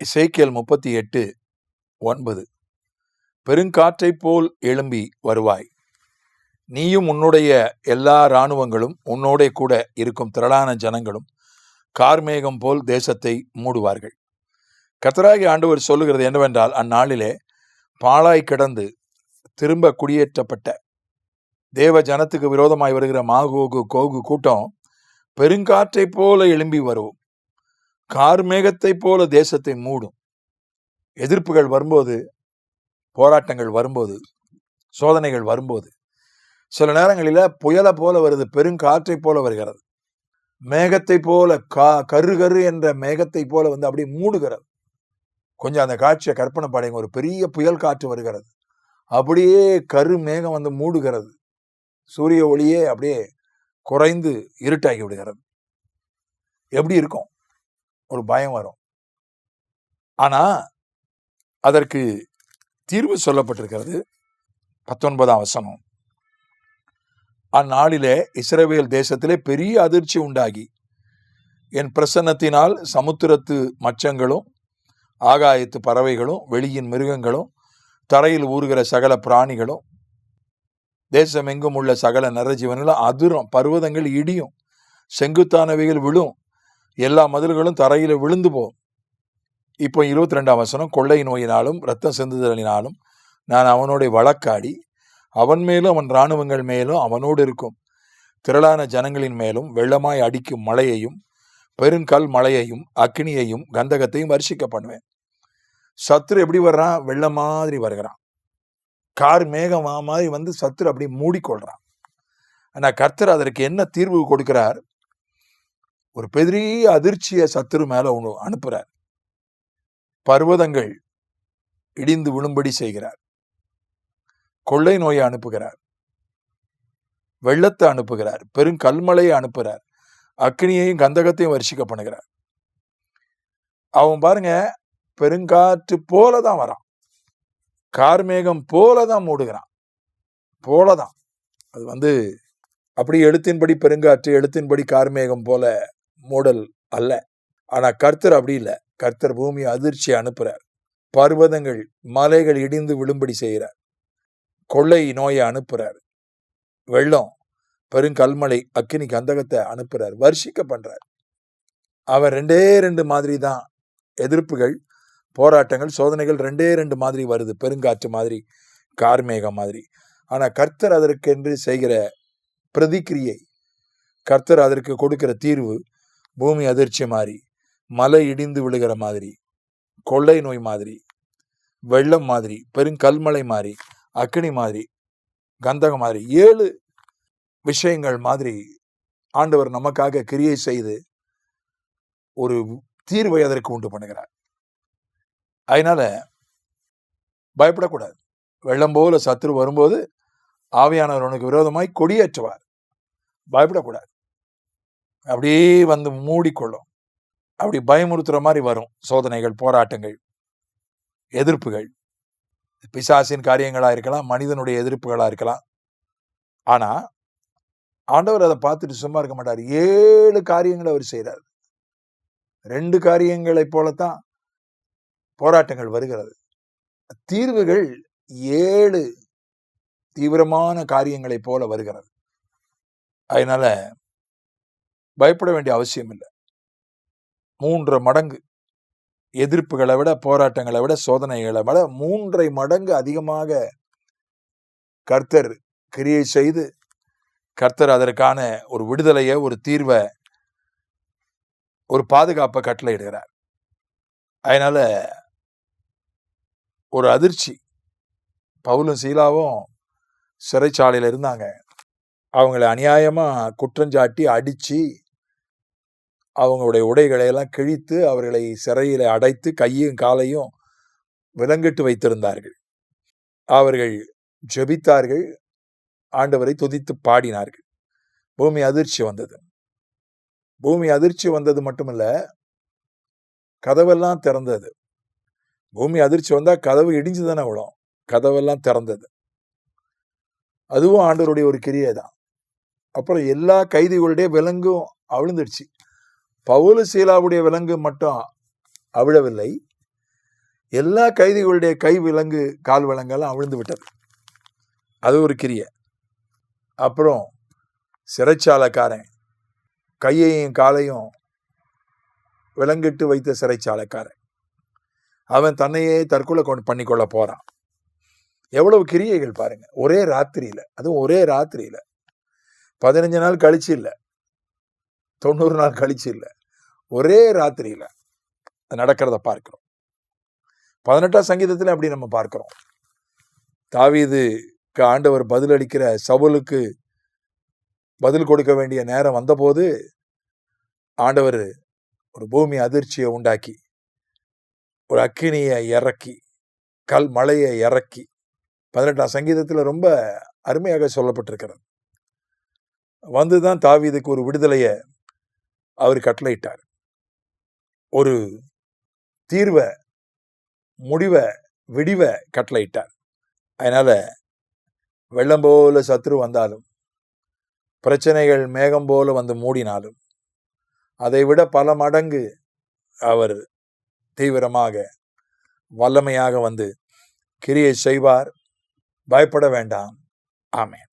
இசைக்கியல் முப்பத்தி எட்டு ஒன்பது. பெருங்காற்றைப் போல் எழும்பி வருவாய். நீயும் உன்னுடைய எல்லா இராணுவங்களும் உன்னோடே கூட இருக்கும் திரளான ஜனங்களும் கார்மேகம் போல் தேசத்தை மூடுவார்கள். கத்தராகி ஆண்டவர் சொல்லுகிறது என்னவென்றால் அந்நாளிலே பாழாய் கிடந்து திரும்ப குடியேற்றப்பட்ட தேவ ஜனத்துக்கு விரோதமாய் வருகிற மாகோகு கோகு கூட்டம் பெருங்காற்றைப் போல எழும்பி வரும் கார்மேகத்தைப் போல தேசத்தை மூடும். எதிர்ப்புகள் வரும்போது போராட்டங்கள் வரும்போது சோதனைகள் வரும்போது சில நேரங்களில் புயலை போல வருது பெருங்காற்றை போல வருகிறது. மேகத்தை போல கா கரு கரு என்ற மேகத்தை போல வந்து அப்படியே மூடுகிறது. கொஞ்சம் அந்த காட்சியை கற்பனை பாடைங்க ஒரு பெரிய புயல் காற்று வருகிறது. அப்படியே கரு மேகம் வந்து மூடுகிறது. சூரிய ஒளியே அப்படியே குறைந்து இருட்டாகி விடுகிறது. எப்படி இருக்கும்? ஒரு பயம் வரும். ஆனால் அதற்கு தீர்வு சொல்லப்பட்டிருக்கிறது பத்தொன்பதாம் வசனம். அந்நாளிலே இஸ்ரவேல் தேசத்திலே பெரிய அதிர்ச்சி உண்டாகி. என் பிரசன்னத்தினால் சமுத்திரத்து மச்சங்களும் ஆகாயத்து பறவைகளும் வெளியின் மிருகங்களும் தரையில் ஊறுகிற சகல பிராணிகளும் தேசமெங்கும் உள்ள சகல நரஜீவன்களும் அதிரும் பர்வதங்கள் இடியும் செங்குத்தானவைகள் விழும் எல்லா மதில்களும் தரையில் விழுந்து போகும். இப்போ இருபத்தி ரெண்டாம் வசனம் கொள்ளை நோயினாலும் ரத்தம் சிந்துதலினாலும் நான் அவனோட வழக்காடி அவன் மேலும் அவன் இராணுவங்கள் மேலும் அவனோடு இருக்கும். திரளான ஜனங்களின் மேலும் வெள்ளமாய் அடிக்கும் மழையையும் பெருங்கல் மழையையும் அக்னியையும் கந்தகத்தையும் வரிசிக்க பண்ணுவேன். சத்துரு எப்படி வர்றான்? வெள்ளம் மாதிரி வருகிறான். கார் மேகம் வா மாதிரி வந்து சத்துரு அப்படி மூடிக்கொள்கிறான் ஆனால் கர்த்தர் அதற்கு என்ன தீர்வு கொடுக்கிறார்? ஒரு பெரிய அதிர்ச்சியை சத்துரு மேல ஒன்று அனுப்புறார். பர்வதங்கள் இடிந்து விழும்படி செய்கிறார். கொள்ளை நோயை அனுப்புகிறார். வெள்ளத்தை அனுப்புகிறார். பெருங்கல்மலையை அனுப்புகிறார். அக்னியையும் கந்தகத்தையும் வரிசிக்க பண்ணுகிறார். அவன் பாருங்க பெருங்காற்று போல தான் வரான். கார்மேகம் போல தான் மூடுகிறான். போலதான். அது வந்து அப்படி எழுத்தின்படி பெருங்காற்று எழுத்தின்படி கார்மேகம் போல மூடல் அல்ல. ஆனால் கர்த்தர் அப்படி இல்லை. கர்த்தர் பூமி அதிர்ச்சி அனுப்புகிறார் பர்வதங்கள் மலைகள் இடிந்து விழும்படி செய்கிறார். கொள்ளை நோயை அனுப்புகிறார் வெள்ளம் பெருங்கல்மலை அக்கினி கந்தகத்தை அனுப்புகிறார் வர்ஷிக்க பண்ணுறார் அவர் ரெண்டே ரெண்டு மாதிரி தான் எதிர்ப்புகள் போராட்டங்கள் சோதனைகள் ரெண்டே ரெண்டு மாதிரி வருது. பெருங்காற்று மாதிரி கார்மேகம் மாதிரி. ஆனால் கர்த்தர் அதற்கென்று செய்கிற பிரதிக்கிரியை கர்த்தர் அதற்கு கொடுக்கிற தீர்வு பூமி அதிர்ச்சி மாதிரி மலை இடிந்து விழுகிற மாதிரி கொள்ளை நோய் மாதிரி வெள்ளம் மாதிரி பெருங்கல்மலை மாதிரி அக்னி மாதிரி கந்தகம் மாதிரி ஏழு விஷயங்கள் மாதிரி ஆண்டவர் நமக்காக கிரியை செய்து ஒரு தீர்வை அதற்கு உண்டு பண்ணுகிறார். அதனால பயப்படக்கூடாது. வெள்ளம் போல சத்துரு வரும்போது ஆவியானவர் உனக்கு விரோதமாய் கொடியேற்றுவார். பயப்படக்கூடாது. அப்படியே வந்து மூடிக்கொள்ளும். அப்படி பயமுறுத்துற மாதிரி வரும். சோதனைகள் போராட்டங்கள் எதிர்ப்புகள். பிசாசின் காரியங்களாக இருக்கலாம் மனிதனுடைய எதிர்ப்புகளாக இருக்கலாம். ஆனால் ஆண்டவர் அதை பார்த்துட்டு சும்மா இருக்க மாட்டார். ஏழு காரியங்களை அவர் செய்கிறார் ரெண்டு காரியங்களை போலத்தான் போராட்டங்கள் வருகிறது. தீர்வுகள் ஏழு தீவிரமான காரியங்களைப் போல வருகிறது. அதனால பயப்பட வேண்டிய அவசியம் இல்லை. மூன்று மடங்கு எதிர்ப்புகளை விட போராட்டங்களை விட சோதனைகளை விட மூன்றை மடங்கு அதிகமாக கர்த்தர் கிரியை செய்து கர்த்தர் அதற்கான ஒரு விடுதலையை ஒரு தீர்வை ஒரு பாதுகாப்பை கட்டளையிடுகிறார். அதனால ஒரு அதிர்ச்சி. பவுலும் சீலாவும் சிறைச்சாலையில் இருந்தாங்க. அவங்கள அநியாயமா குற்றஞ்சாட்டி அடிச்சு அவங்களுடைய உடைகளை எல்லாம் கிழித்து அவர்களை சிறையில் அடைத்து கையும் காலையும் விலங்கிட்டு வைத்திருந்தார்கள். அவர்கள் ஜெபித்தார்கள். ஆண்டவரை துதித்து பாடினார்கள். பூமி அதிர்ச்சி வந்தது. பூமி அதிர்ச்சி வந்தது மட்டுமல்ல கதவெல்லாம் திறந்தது. பூமி அதிர்ச்சி வந்தால் கதவு இடிஞ்சு தானே விழும். கதவெல்லாம் திறந்தது. அதுவும் ஆண்டவருடைய ஒரு கிரியை தான் அப்புறம் எல்லா கைதிகளுடைய விலங்கும் அவிழ்ந்துடுச்சு. பவுல சீலாவுடைய விலங்கு மட்டும் அவிழவில்லை. எல்லா கைதிகளுடைய கை விலங்கு கால் விலங்கெல்லாம் அவிழ்ந்து விட்டது. அது ஒரு கிரிய. அப்புறம் சிறைச்சாலைக்காரன் கையையும் காலையும் விலங்கிட்டு வைத்த சிறைச்சாலைக்காரன். அவன் தன்னையே தற்கொலை கொண்டு பண்ணிக்கொள்ள போகிறான் எவ்வளவு கிரியைகள் பாருங்க. ஒரே ராத்திரியில் அதுவும் ஒரே ராத்திரியில். பதினஞ்சு நாள் கழிச்சு இல்லை. தொண்ணூறு நாள் கழிச்சு இல்லை. ஒரே ராத்திரியில் அது நடக்கிறத பார்க்கிறோம். பதினெட்டாம் சங்கீதத்தில் அப்படி நம்ம பார்க்கிறோம். தாவீதுக்கு ஆண்டவர் பதிலளிக்கிற சவுலுக்கு பதில் கொடுக்க வேண்டிய நேரம் வந்தபோது ஆண்டவர் ஒரு பூமி அதிர்ச்சியை உண்டாக்கி ஒரு அக்கினியை இறக்கி கல் மலையை இறக்கி பதினெட்டாம் சங்கீதத்தில் ரொம்ப அருமையாக சொல்லப்பட்டிருக்கிறது. வந்துதான் தாவீதுக்கு ஒரு விடுதலையை அவர் கட்டளையிட்டார். ஒரு தீர்வை முடிவை விடிவை கட்டளையிட்டார். அதனால் வெள்ளம் போல சத்ரு வந்தாலும் பிரச்சனைகள் மேகம் போல வந்து மூடினாலும் அதை விட பல மடங்கு அவர் தீவிரமாக வல்லமையாக வந்து கிரியை செய்வார். பயப்பட வேண்டாம். ஆமேன்.